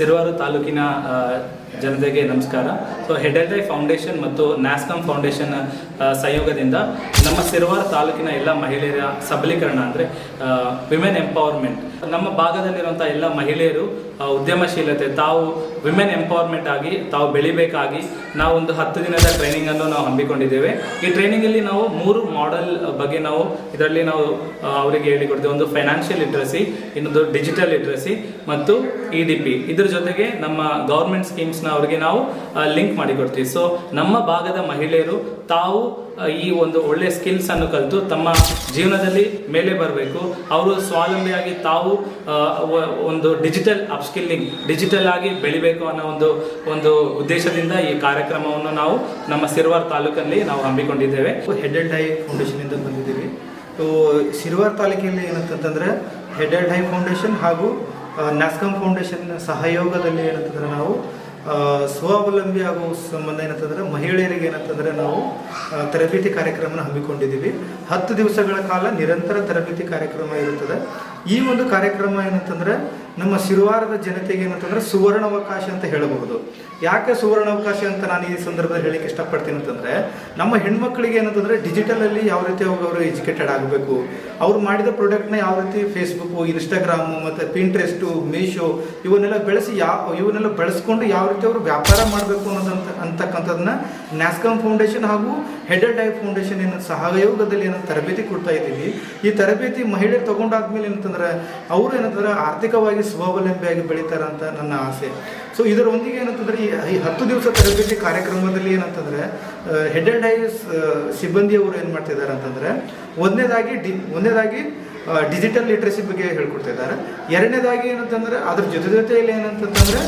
ಸಿರುವಾರು ತಾಲೂಕಿನ ಜನತೆಗೆ ನಮಸ್ಕಾರ. ಸೊ ಫೌಂಡೇಶನ್ ಮತ್ತು ನ್ಯಾಸ್ಕಾಮ್ ಫೌಂಡೇಶನ್ ಸಹಯೋಗದಿಂದ ನಮ್ಮ ಸಿರ್ವಾರ್ ತಾಲೂಕಿನ ಎಲ್ಲ ಮಹಿಳೆಯರ ಸಬಲೀಕರಣ ಅಂದರೆ ವಿಮೆನ್ ಎಂಪವರ್ಮೆಂಟ್ ನಮ್ಮ ಭಾಗದಲ್ಲಿರುವಂಥ ಎಲ್ಲ ಮಹಿಳೆಯರು ಉದ್ಯಮಶೀಲತೆ, ತಾವು ವಿಮೆನ್ ಎಂಪವರ್ಮೆಂಟ್ ಆಗಿ, ತಾವು ಬೆಳಿಬೇಕಾಗಿ ನಾವು ಒಂದು ಹತ್ತು ದಿನದ ಟ್ರೈನಿಂಗನ್ನು ನಾವು ಹಮ್ಮಿಕೊಂಡಿದ್ದೇವೆ. ಈ ಟ್ರೈನಿಂಗಲ್ಲಿ ನಾವು ಮೂರು ಮಾಡೆಲ್ ಬಗ್ಗೆ ನಾವು ಇದರಲ್ಲಿ ನಾವು ಅವರಿಗೆ ಹೇಳಿಕೊಡ್ತೇವೆ ಒಂದು ಫೈನಾನ್ಷಿಯಲ್ ಲಿಟ್ರಸಿ ಇನ್ನೊಂದು ಡಿಜಿಟಲ್ ಲಿಟ್ರಸಿ ಮತ್ತು ಇ ಡಿ ಪಿ ಇದ್ರ ಜೊತೆಗೆ ನಮ್ಮ ಗೌರ್ಮೆಂಟ್ ಸ್ಕೀಮ್ಸ್ನ ಅವರಿಗೆ ನಾವು ಲಿಂಕ್ ಮಾಡಿಕೊಡ್ತೀವಿ. ಸೊ ನಮ್ಮ ಭಾಗದ ಮಹಿಳೆಯರು ತಾವು ಈ ಒಂದು ಒಳ್ಳೆ ಸ್ಕಿಲ್ಸ್ ಅನ್ನು ಕಲಿತು ತಮ್ಮ ಜೀವನದಲ್ಲಿ ಮೇಲೆ ಬರಬೇಕು. ಅವರು ಸ್ವಾವಲಂಬಿಯಾಗಿ ತಾವು ಒಂದು ಡಿಜಿಟಲ್ ಅಪ್ಸ್ಕಿಲ್ಲಿಂಗ್ ಡಿಜಿಟಲ್ ಆಗಿ ಬೆಳಿಬೇಕು ಅನ್ನೋ ಒಂದು ಒಂದು ಉದ್ದೇಶದಿಂದ ಈ ಕಾರ್ಯಕ್ರಮವನ್ನು ನಾವು ನಮ್ಮ ಸಿರ್ವಾರ್ ತಾಲೂಕಲ್ಲಿ ನಾವು ಹಮ್ಮಿಕೊಂಡಿದ್ದೇವೆ. ಹೆಡ್ ಅಂಡ್ ಹೈ ಫೌಂಡೇಶನ್ ಇಂದ ಬಂದಿದ್ದೀವಿ. ಸೊ ಸಿರ್ವಾರ್ ತಾಲೂಕಿನಲ್ಲಿ ಏನಂತಂದ್ರೆ ಹೆಡ್ ಅಂಡ್ ಹೈ ಫೌಂಡೇಶನ್ ಹಾಗೂ ನ್ಯಾಸ್ಕಾಮ್ ಫೌಂಡೇಶನ್ ಸಹಯೋಗದಲ್ಲಿ ಏನಂತಂದ್ರೆ ನಾವು ಸ್ವಾವಲಂಬಿ ಆಗುವ ಸಂಬಂಧ ಏನಂತಂದ್ರೆ ಮಹಿಳೆಯರಿಗೆ ಏನಂತಂದ್ರೆ ನಾವು ತರಬೇತಿ ಕಾರ್ಯಕ್ರಮನ ಹಮ್ಮಿಕೊಂಡಿದ್ದೀವಿ. ಹತ್ತು ದಿವಸಗಳ ಕಾಲ ನಿರಂತರ ತರಬೇತಿ ಕಾರ್ಯಕ್ರಮ ಇರುತ್ತದೆ. ಈ ಒಂದು ಕಾರ್ಯಕ್ರಮ ಏನಂತಂದ್ರೆ ನಮ್ಮ ಸಿರುವಾರದ ಜನತೆಗೆ ಏನಂತಂದ್ರೆ ಸುವರ್ಣಾವಕಾಶ ಅಂತ ಹೇಳಬಹುದು. ಯಾಕೆ ಸುವರ್ಣಾವಕಾಶ ಅಂತ ನಾನು ಈ ಸಂದರ್ಭದಲ್ಲಿ ಹೇಳಿಕ್ಕೆ ಇಷ್ಟಪಡ್ತೀನಿ ಅಂತಂದ್ರೆ ನಮ್ಮ ಹೆಣ್ಮಕ್ಳಿಗೆ ಏನಂತಂದ್ರೆ ಡಿಜಿಟಲ್ ಅಲ್ಲಿ ಯಾವ ರೀತಿ ಅವ್ರು ಎಜುಕೇಟೆಡ್ ಆಗಬೇಕು, ಅವ್ರು ಮಾಡಿದ ಪ್ರಾಡಕ್ಟ್ನ ಯಾವ ರೀತಿ ಫೇಸ್ಬುಕ್ ಇನ್ಸ್ಟಾಗ್ರಾಮು ಮತ್ತು ಪಿಂಟ್ರೆಸ್ಟು ಮೀಶೋ ಇವನ್ನೆಲ್ಲ ಬೆಳೆಸಿ ಯಾವ ಇವನ್ನೆಲ್ಲ ಬೆಳೆಸ್ಕೊಂಡು ಯಾವ ರೀತಿ ಅವರು ವ್ಯಾಪಾರ ಮಾಡಬೇಕು ಅನ್ನೋದಂತ, ಅಂತಕ್ಕಂಥದನ್ನ ನ್ಯಾಸ್ಕಾಮ್ ಫೌಂಡೇಶನ್ ಹಾಗೂ ಹೆಡ್ ಅಂಡ್ ಐ ಫೌಂಡೇಶನ್ ಏನು ಸಹಯೋಗದಲ್ಲಿ ಏನೋ ತರಬೇತಿ ಕೊಡ್ತಾ ಇದ್ದೀವಿ. ಈ ತರಬೇತಿ ಮಹಿಳೆ ತಗೊಂಡಾದ್ಮೇಲೆ ಏನಂತಂದ್ರೆ ಅವರು ಏನಂತಂದ್ರೆ ಆರ್ಥಿಕವಾಗಿ ಸ್ವಾವಲಂಬಿಯಾಗಿ ಬೆಳೀತಾರೆ ಅಂತ ನನ್ನ ಆಸೆ. ಸೊ ಇದರೊಂದಿಗೆ ಏನಂತಂದ್ರೆ ಈ ಹತ್ತು ದಿವಸ ತರಬೇತಿ ಕಾರ್ಯಕ್ರಮದಲ್ಲಿ ಏನಂತಂದ್ರೆ ಹೆಡ್ ಅಂಡ್ ಐಸ್ ಸಿಬ್ಬಂದಿಯವರು ಏನು ಮಾಡ್ತಿದ್ದಾರೆ ಅಂತಂದ್ರೆ, ಒಂದನೇದಾಗಿ ಡಿ, ಒಂದನೇದಾಗಿ ಡಿಜಿಟಲ್ ಲಿಟ್ರಸಿ ಬಗ್ಗೆ ಹೇಳ್ಕೊಡ್ತಾ ಇದ್ದಾರೆ. ಎರಡನೇದಾಗಿ ಏನಂತಂದ್ರೆ, ಅದ್ರ ಜೊತೆ ಜೊತೆಯಲ್ಲಿ ಏನಂತಂದ್ರೆ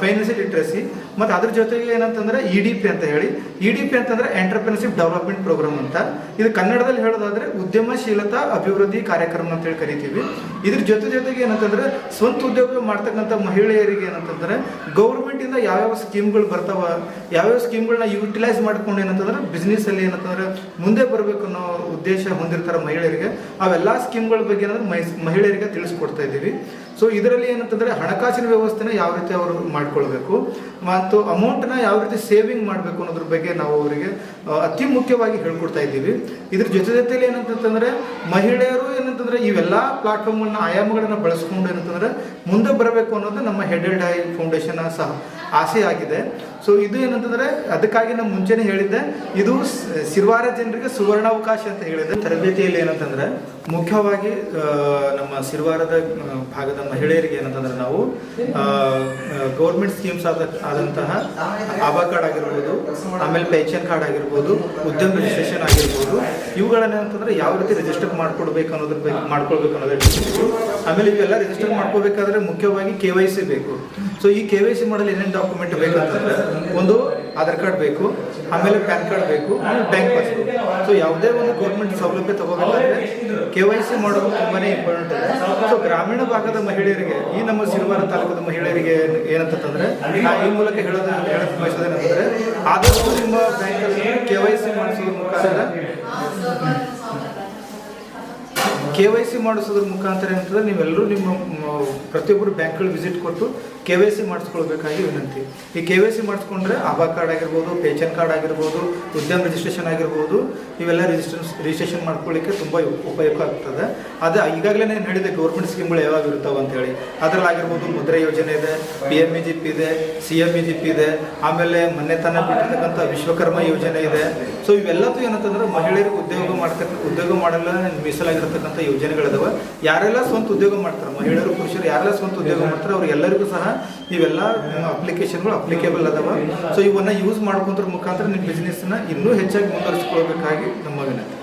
ಫೈನಾನ್ಸಿಯಲ್ ಲಿಟ್ರಸಿ ಮತ್ತು ಅದ್ರ ಜೊತೆಗೆ ಏನಂತಂದ್ರೆ ಇ ಡಿ ಪಿ ಅಂತ ಹೇಳಿ. ಇ ಡಿ ಪಿ ಅಂತಂದ್ರೆ ಎಂಟರ್ಪ್ರಿನರ್ಶಿಪ್ ಡೆವಲಪ್ಮೆಂಟ್ ಪ್ರೋಗ್ರಾಮ್ ಅಂತ. ಇದು ಕನ್ನಡದಲ್ಲಿ ಹೇಳೋದಾದ್ರೆ ಉದ್ಯಮಶೀಲತಾ ಅಭಿವೃದ್ಧಿ ಕಾರ್ಯಕ್ರಮ ಅಂತ ಹೇಳಿ ಕರಿತೀವಿ. ಇದ್ರ ಜೊತೆ ಜೊತೆಗೆ ಏನಂತಂದ್ರೆ ಸ್ವಂತ ಉದ್ಯೋಗ ಮಾಡ್ತಕ್ಕಂಥ ಮಹಿಳೆಯರಿಗೆ ಏನಂತಂದ್ರೆ ಗೌರ್ಮೆಂಟ್ ಇಂದ ಯಾವ್ಯಾವ ಸ್ಕೀಮ್ಗಳು ಬರ್ತಾವ, ಯಾವ್ಯಾವ ಸ್ಕೀಮ್ಗಳನ್ನ ಯುಟಿಲೈಸ್ ಮಾಡ್ಕೊಂಡು ಏನಂತಂದ್ರೆ ಬಿಸ್ನೆಸ್ ಅಲ್ಲಿ ಏನಂತಂದ್ರೆ ಮುಂದೆ ಬರಬೇಕು ಅನ್ನೋ ಉದ್ದೇಶ ಹೊಂದಿರ್ತಾರೆ ಮಹಿಳೆಯರಿಗೆ. ಅವೆಲ್ಲ ಸ್ಕೀಮ್ಗಳ ಬಗ್ಗೆ ಏನಂದ್ರೆ ಮಹಿ- ಮಹಿಳೆಯರಿಗೆ ತಿಳಿಸ್ಕೊಡ್ತಾ ಇದ್ದೀವಿ. ಸೊ ಇದರಲ್ಲಿ ಏನಂತಂದ್ರೆ ಹಣಕಾಸಿನ ವ್ಯವಸ್ಥೆನ ಯಾವ ರೀತಿ ಅವರು ಮಾಡ್ಕೊಳ್ಬೇಕು ಮತ್ತು ಅಮೌಂಟ್ನ ಯಾವ ರೀತಿ ಸೇವಿಂಗ್ ಮಾಡಬೇಕು ಅನ್ನೋದ್ರ ಬಗ್ಗೆ ನಾವು ಅವರಿಗೆ ಅತಿ ಮುಖ್ಯವಾಗಿ ಹೇಳ್ಕೊಡ್ತಾ ಇದ್ದೀವಿ. ಇದ್ರ ಜೊತೆ ಜೊತೆಯಲ್ಲಿ ಏನಂತಂದ್ರೆ ಮಹಿಳೆಯರು ಏನಂತಂದ್ರೆ ಇವೆಲ್ಲ ಪ್ಲಾಟ್ಫಾರ್ಮ್ಗಳನ್ನ ಆಯಾಮಗಳನ್ನ ಬಳಸ್ಕೊಂಡು ಏನಂತಂದ್ರೆ ಮುಂದೆ ಬರಬೇಕು ಅನ್ನೋದು ನಮ್ಮ ಹೆಡ್ ಅಂಡ್ ಐ ಫೌಂಡೇಶನ್ ಸಹ ಆಸೆ ಆಗಿದೆ. ಸೊ ಇದು ಏನಂತಂದ್ರೆ ಅದಕ್ಕಾಗಿ ನಾನು ಮುಂಚೆನೆ ಹೇಳಿದ್ದೆ, ಇದು ಸಿರ್ವಾರ ಜನರಿಗೆ ಸುವರ್ಣಾವಕಾಶ ಅಂತ ಹೇಳಿದೆ. ತರಬೇತಿಯಲ್ಲಿ ಏನಂತಂದ್ರೆ ಮುಖ್ಯವಾಗಿ ನಮ್ಮ ಸಿರ್ವಾರದ ಭಾಗದ ಮಹಿಳೆಯರಿಗೆ ಏನಂತಂದ್ರೆ ನಾವು ಗೌರ್ಮೆಂಟ್ ಸ್ಕೀಮ್ಸ್ ಆದ, ಆದಂತಹ ಆಭಾ ಕಾರ್ಡ್ ಆಗಿರ್ಬೋದು, ಆಮೇಲೆ ಪೆನ್ಷನ್ ಕಾರ್ಡ್ ಆಗಿರ್ಬೋದು, ಉದ್ಯಮ ರಿಜಿಸ್ಟ್ರೇಷನ್ ಆಗಿರ್ಬೋದು, ಇವುಗಳನ್ನ ಏನಂತಂದ್ರೆ ಯಾವ ರೀತಿ ರಿಜಿಸ್ಟರ್ ಮಾಡ್ಕೊಡ್ಬೇಕು ಅನ್ನೋದ್ರ ಮಾಡ್ಕೊಳ್ಬೇಕು ಅನ್ನೋದೇ. ಆಮೇಲೆ ಇವೆಲ್ಲ ರಿಜಿಸ್ಟರ್ ಮಾಡ್ಕೋಬೇಕಾದ್ರೆ ಮುಖ್ಯವಾಗಿ ಕೆ ವೈ ಸಿ ಬೇಕು. ಸೊ ಈ ಕೆ ವೈ ಸಿ ಮಾಡಲು ಏನೇನು ಡಾಕ್ಯುಮೆಂಟ್ ಬೇಕಂತಂದ್ರೆ, ಒಂದು ಆಧಾರ್ ಕಾರ್ಡ್ ಬೇಕು, ಆಮೇಲೆ ಪ್ಯಾನ್ ಕಾರ್ಡ್ ಬೇಕು, ಬ್ಯಾಂಕ್ ಪಾಸ್ಬುಕ್. ಸೊ ಯಾವುದೇ ಒಂದು ಗೌರ್ಮೆಂಟ್ ಸೌಲಭ್ಯ ತಗೋಬೇಕಾದ್ರೆ ಕೆ ವೈ ಸಿ ಮಾಡೋದು ತುಂಬಾನೇ ಇಂಪಾರ್ಟೆಂಟ್ ಇದೆ. ಸೊ ಗ್ರಾಮೀಣ ಭಾಗದ ಮಹಿಳೆಯರಿಗೆ, ಈ ನಮ್ಮ ಸಿರುವಾರ ತಾಲೂಕದ ಮಹಿಳೆಯರಿಗೆ ಏನ್- ಏನಂತಂದ್ರೆ ನಾನು ಈ ಮೂಲಕ ಹೇಳೋದು ಹೇಳಕ್ ಬಯಸೋದೇನಂತಂದ್ರೆ ಆದಷ್ಟು ನಿಮ್ಮ ಬ್ಯಾಂಕಲ್ಲಿ ಕೆ ವೈ ಸಿ ಮಾಡಿಸೋದ್ರ ಮುಖಾಂತರ ಕೆ ವೈ ಸಿ ಮಾಡಿಸೋದ್ರ ಮುಖಾಂತರ ಏನಂತಂದ್ರೆ ನೀವೆಲ್ಲರೂ ನಿಮ್ಮ ಪ್ರತಿಯೊಬ್ಬರು ಬ್ಯಾಂಕ್ಗಳು ವಿಸಿಟ್ ಕೊಟ್ಟು ಕೆ ವೈ ಸಿ ಮಾಡಿಸ್ಕೊಳ್ಬೇಕಾಗಿ ವಿನಂತಿ. ಈ ಕೆ ವೈ ಸಿ ಮಾಡಿಸ್ಕೊಂಡ್ರೆ ಆಧಾರ್ ಕಾರ್ಡ್ ಆಗಿರ್ಬೋದು, ಪೇಷನ್ ಕಾರ್ಡ್ ಆಗಿರ್ಬೋದು, ಉದ್ಯಮ ರಿಜಿಸ್ಟ್ರೇಷನ್ ಆಗಿರ್ಬೋದು, ಇವೆಲ್ಲ ರಿಜಿಸ್ಟ್ರೇಷನ್ ರಿಜಿಸ್ಟ್ರೇಷನ್ ಮಾಡ್ಕೊಳ್ಳಿಕ್ಕೆ ತುಂಬ ಉಪಯೋಗ ಆಗ್ತದೆ. ಅದು ಈಗಾಗಲೇ ನಾನು ಹೇಳಿದೆ ಗೌರ್ಮೆಂಟ್ ಸ್ಕೀಮ್ಗಳು ಯಾವಾಗ ಇರ್ತಾವೆ ಅಂತೇಳಿ. ಅದರಲ್ಲಾಗಿರ್ಬೋದು ಮುದ್ರಾ ಯೋಜನೆ ಇದೆ P M E G P ಇದೆ C M E G P ಇದೆ, ಆಮೇಲೆ ಮೊನ್ನೆ ತನ ಬಿಟ್ಟಿರ್ತಕ್ಕಂಥ ವಿಶ್ವಕರ್ಮ ಯೋಜನೆ ಇದೆ. ಸೊ ಇವೆಲ್ಲದೂ ಏನಂತಂದ್ರೆ ಮಹಿಳೆಯರಿಗೆ ಉದ್ಯೋಗ ಮಾಡ್ತಕ್ಕ, ಉದ್ಯೋಗ ಮಾಡಲು ಮೀಸಲಾಗಿರ್ತಕ್ಕಂಥ ಯೋಜನೆಗಳಿದಾವೆ ಯಾರೆಲ್ಲ ಸ್ವಂತ ಉದ್ಯೋಗ ಮಾಡ್ತಾರೆ, ಮಹಿಳೆಯರು, ಪುರುಷರು, ಯಾರೆಲ್ಲ ಸ್ವಂತ ಉದ್ಯೋಗ ಮಾಡ್ತಾರೆ ಅವ್ರಿಗೆಲ್ಲರಿಗೂ ಸಹ ಇವೆಲ್ಲ ಅಪ್ಲಿಕೇಶನ್ಗಳು ಅಪ್ಲಿಕೇಬಲ್ ಅದಾವ. ಸೊ ಇವನ್ನ ಯೂಸ್ ಮಾಡ್ಕೊಂಡ್ರ ಮುಖಾಂತರ ನಿಮ್ಮ ಬಿಸ್ನೆಸ್ನ ಇನ್ನೂ ಹೆಚ್ಚಾಗಿ ಮುಂದುವರಿಸ್ಕೊಳ್ಬೇಕಾಗಿ ನಮ್ಮ ವಿನಂತಿ.